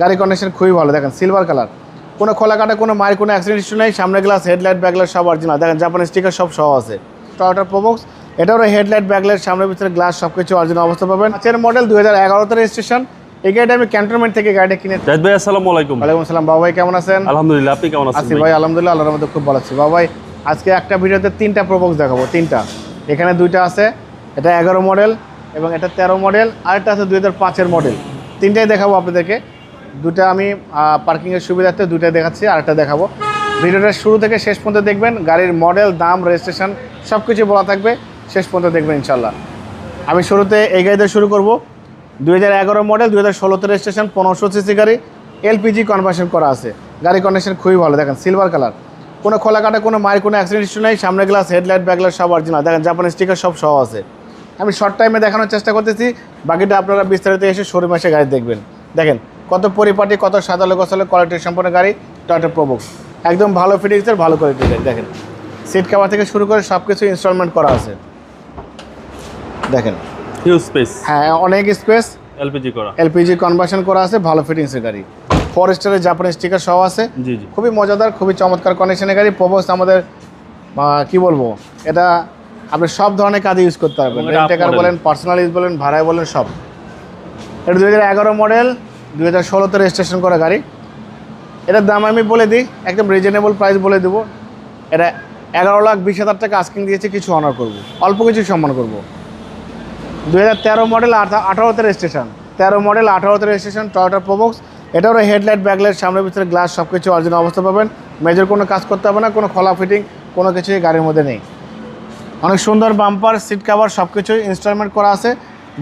গাড়ি কন্ডিশন খুবই ভালো। দেখেন সিলভার কালার কোনো খোলা কাটা কোনো মায়ের কোনো অ্যাক্সিডেন্ট ইস্যু নেই সামনে গ্লাস হেডলাইট ব্যাকলাইট সব অরিজিনাল দেখেন জাপানি স্টিকার সব সহ আছে। টয়োটা প্রোবক্স এটারও হেডলাইট ব্যাকলাইট সামনের ভিতরে গ্লাস সব কিছু অরিজিনাল অবস্থা পাবেন। পাঁচের মডেল দুই হাজার এগারোতে রেজিস্ট্রেশন এই গাড়িটা আমি ক্যান্টনমেন্ট থেকে গাড়িটা কিনে জাহিদ ভাই আসসালামু আলাইকুম। ওয়ালাইকুম আসসালাম। বাবা ভাই কেমন আছেন? আলহামদুলিল্লাহ আপনি কেমন আছেন আছি ভাই? আলহামদুলিল্লাহ আল্লাহর মধ্যে খুব ভালো আছি। বাবা ভাই আজকে একটা ভিডিওতে তিনটা প্রবক্স দেখাবো তিনটা। এখানে দুইটা আছে এটা এগারো মডেল এবং এটা তেরো মডেল আর একটা আছে দুই হাজার পাঁচের মডেল তিনটাই দেখাবো আপনাদেরকে। দুটা আমি পার্কিংয়ের সুবিধার্থে দুইটা দেখাচ্ছি আর একটা দেখাবো। ভিডিওটা শুরু থেকে শেষ পর্যন্ত দেখবেন, গাড়ির মডেল, দাম রেজিস্ট্রেশন সব কিছু বলা থাকবে, শেষ পর্যন্ত দেখবেন ইনশাল্লাহ আমি শুরুতে এই গাড়িতে শুরু করব। দুই হাজার এগারো মডেল, দুই হাজার ষোলোতে রেজিস্ট্রেশন পনেরোশো সিসি গাড়ি, এলপিজি কনভার্সন করা আছে। গাড়ি কন্ডিশন খুবই ভালো, দেখেন সিলভার কালার কোনো খোলা কাটা কোনো মায়ের কোনো অ্যাক্সিডেন্ট ইস্যু নেই, সামনে গ্লাস হেডলাইট ব্যাকলাইট সব অরিজিনাল দেখেন জাপানি স্টিকার সব সহ আছে। আমি শর্ট টাইমে দেখানোর চেষ্টা করতেছি, বাকিটা আপনারা বিস্তারিত এসে শোরুমে এসে গাড়ি দেখবেন। দেখেন কত পরিপাটি কত সাদালো গসালো কোয়ালিটির সম্পন্ন গাড়ি টয়টা প্রবক্স একদম ভালো ফিটিংসের ভালো কোয়ালিটির গাড়ি দেখেন। সিট কাভার থেকে শুরু করে সব কিছু ইনস্টলমেন্ট করা আছে। দেখেন। হিউজ স্পেস হ্যাঁ অনেক স্পেস এলপিজি করা। এলপিজি কনভার্সন করা আছে ভালো ফিটিংসের গাড়ি। ফোর স্টারের জাপানি স্টিকার সহ আছে। জি জি। খুবই মজাদার খুবই চমৎকার কন্ডিশনের গাড়ি। প্রবোস আমাদের কি বলব? এটা আপনি সব ধরনের কাজে ইউজ করতে পারবেন। রেন্টেকার বলেন পার্সোনাল ইউজ বলেন ভাড়ায় বলেন সব। এটা দু হাজার এগারো মডেল দুই হাজার ষোলোতে রেজিস্ট্রেশন করা গাড়ি। এটার দাম আমি বলে দিই, একদম রিজনেবল প্রাইস বলে দেবো। এটা এগারো লাখ বিশ হাজার টাকা আস্কিং দিয়েছে, কিছু অনার করব। অল্প কিছু সম্মান করব। দুই হাজার তেরো মডেল আঠারোতে রেজিস্ট্রেশন তেরো মডেল আঠারোতে রেজিস্ট্রেশন টয়োটা প্রোবক্স এটারও হেডলাইট ব্যাকলাইট সামনের ভিতরে গ্লাস সব কিছু অরিজিনাল অবস্থা পাবেন। মেজর কোনো কাজ করতে হবে না, কোনো খোলা ফিটিং কোনো কিছুই গাড়ির মধ্যে নেই। অনেক সুন্দর বাম্পার সিট কাভার সব কিছুই ইনস্টলমেন্ট করা আছে।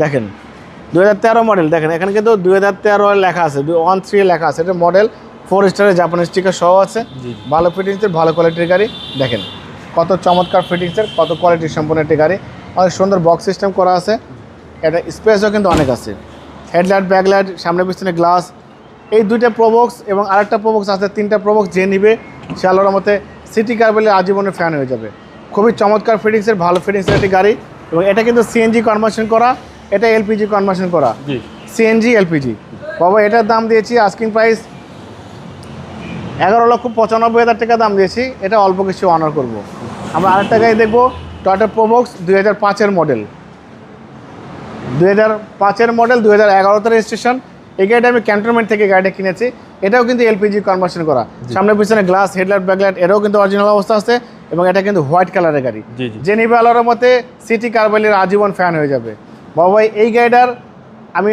দেখেন দু হাজার তেরো মডেল দেখেন এখানে কিন্তু দুই হাজার তেরো লেখা আছে ওয়ান থ্রি লেখা আছে। এটা মডেল ফোর স্টারের জাপানি স্টিকার সহ আছে। ভালো ফিটিংসের ভালো কোয়ালিটির গাড়ি দেখেন। কত চমৎকার ফিটিংসের কত কোয়ালিটির সম্পূর্ণ একটি গাড়ি। অনেক সুন্দর বক্স সিস্টেম করা আছে। এটা স্পেসও কিন্তু অনেক আছে। হেডলাইট ব্যাকলাইট সামনে পিছনে গ্লাস এই দুইটা প্রবক্স এবং আরেকটা প্রবক্স আছে তিনটা প্রবক্স যে নিবে সে আলোর মতে সিটি কার বলে আজীবনে ফ্যান হয়ে যাবে। খুবই চমৎকার ফিটিংসের ভালো ফিটিংসের একটি গাড়ি। এবং এটা কিন্তু সিএনজি কনভার্সন করা। এটা এলপিজি কনভার্সন করা। CNG LPG. বাবা এটার দাম দিয়েছি আস্কিং প্রাইস এগারো লক্ষ পঁচানব্বই হাজার টাকা দাম দিয়েছি এটা অল্প কিছু অনার করব। আমরা আরেকটা গাড়ি দেখব টয়টা প্রোবক্স দুই হাজার পাঁচের মডেল দুই হাজার পাঁচের মডেল দুই হাজার এগারোতে রেজিস্ট্রেশন এই গাড়িটা আমি ক্যান্টনমেন্ট থেকে গাড়িটা কিনেছি এটাও কিন্তু এলপিজি কনভার্সন করা। সামনে পিছনে গ্লাস হেডলাইট ব্যাকলাইট এটাও কিন্তু অরিজিনাল অবস্থা আছে এবং এটা কিন্তু হোয়াইট কালারের গাড়ি। জি জি। আলোর মতে সিটি কারবাইলের আজীবন ফ্যান হয়ে যাবে। বাবা ভাই, এই গাড়িটার আমি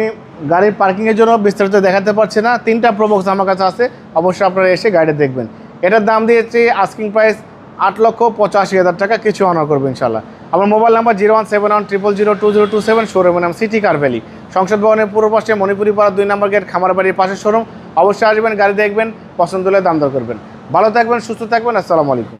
গাড়ির পার্কিংয়ের জন্য বিস্তারিত দেখাতে পারছি না। তিনটা প্রবক্স আমার কাছে আছে, অবশ্যই আপনারা এসে গাড়িটা দেখবেন। এটার দাম দিয়েছি আস্কিং প্রাইস আট লক্ষ পঁচাশি হাজার টাকা, কিছু অনার করবে ইনশাল্লাহ আমার mobile number zero one seven one triple zero two zero two seven শোরুমের নাম সিটি কার ভ্যালি সংসদ ভবনের পূর্ব পাশে মণিপুরি পাড়া দুই নম্বর গেট খামার বাড়ির পাশে শোরুম অবশ্যই আসবেন, গাড়ি দেখবেন, পছন্দ হলে দাম দর করবেন। ভালো থাকবেন, সুস্থ থাকবেন, আসসালামু আলাইকুম।